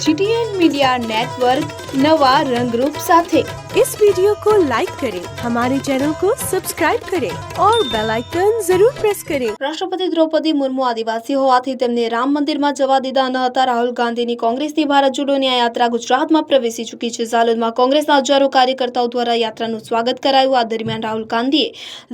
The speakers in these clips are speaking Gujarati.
जीटीएन मीडिया नेटवर्क नवा रंगरूप साथे इस वीडियो को लाइक करें हमारे चैनल को सब्सक्राइब करें और बेल आइकन जरूर प्रेस करें રાષ્ટ્રપતિ દ્રૌપદી મુર્મુ આદિવાસી હોવાથી તેમને રામ મંદિરમાં જવા દીધા ન હતા રાહુલ ગાંધીની કોંગ્રેસની ભારત જોડોની આ યાત્રા ગુજરાતમાં પ્રવેશી ચૂકી છે ઝાલોદમાં કોંગ્રેસના હજારો કાર્યકર્તાઓ દ્વારા યાત્રાનું સ્વાગત કરાયું આ દરમિયાન રાહુલ ગાંધીએ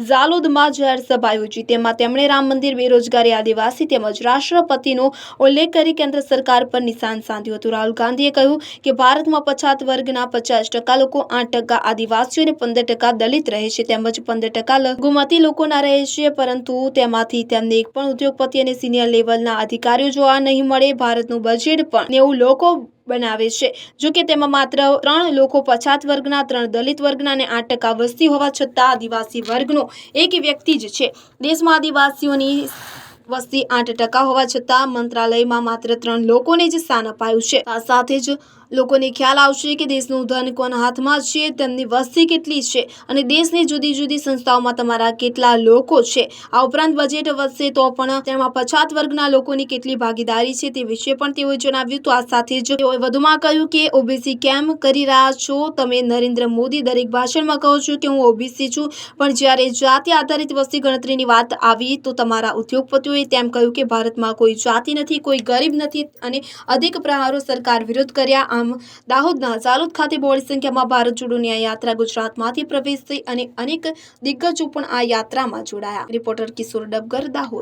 ઝાલોદમાં જાહેર સભા યોજી તેમાં તેમણે રામ મંદિર બેરોજગારી આદિવાસી તેમજ રાષ્ટ્રપતિનો ઉલ્લેખ કરી કેન્દ્ર સરકાર પર નિશાન સાધ્યું હતું રાહુલ ગાંધીએ કહ્યું કે ભારતમાં પછાત વર્ગના પચાસ ટકા લોકો આઠ ટકા આદિવાસીઓ અને પંદર ટકા દલિત રહે છે, તેમજ પંદર ટકા લઘુમતી લોકોના રહે છે, પરંતુ તેમાંથી તેમને એક પણ ઉદ્યોગપતિ અને સિનિયર લેવલના અધિકારીઓ જોવા નહીં મળે. ભારતનું બજેટ પણ નેવું લોકો બનાવે છે, જો કે તેમાં માત્ર ત્રણ લોકો પછાત વર્ગના, ત્રણ દલિત વર્ગના અને આઠ ટકા વસ્તી હોવા છતાં આદિવાસી વર્ગનો એક વ્યક્તિ જ છે. દેશમાં આદિવાસીઓની વસ્તી આઠ ટકા હોવા છતાં મંત્રાલયમાં માત્ર ત્રણ લોકોને જ સ્થાન અપાયું છે. આ સાથે જ લોકોને ખ્યાલ આવશે કે દેશનું ધન કોના હાથમાં છે, તેમની વસ્તી કેટલી છે અને દેશની જુદી જુદી સંસ્થાઓમાં તમારા કેટલા લોકો છે. આ ઉપરાંત બજેટ વધશે તો પણ તેમાં પછાત વર્ગના લોકોની કેટલી ભાગીદારી છે તે વિશે પણ તેઓએ જણાવ્યું. તો આ સાથે જ તેઓએ વધુમાં કહ્યું કે ઓબીસી કેમ કરી રહ્યા છો? તમે નરેન્દ્ર મોદી દરેક ભાષણમાં કહો છો કે હું ઓબીસી છું, પણ જ્યારે જાતિ આધારિત વસ્તી ગણતરીની વાત આવી તો તમારા ઉદ્યોગપતિઓએ તેમ કહ્યું કે ભારતમાં કોઈ જાતિ નથી, કોઈ ગરીબ નથી અને અધિક પ્રહારો સરકાર વિરુદ્ધ કર્યા. આમ દાહોદના ઝાલોદ ખાતે બહોળી સંખ્યામાં ભારત જોડોની આ યાત્રા ગુજરાતમાંથી પ્રવેશ અને અનેક દિગ્ગજો પણ આ યાત્રામાં જોડાયા. રિપોર્ટર કિશોર ડબગર, દાહોદ.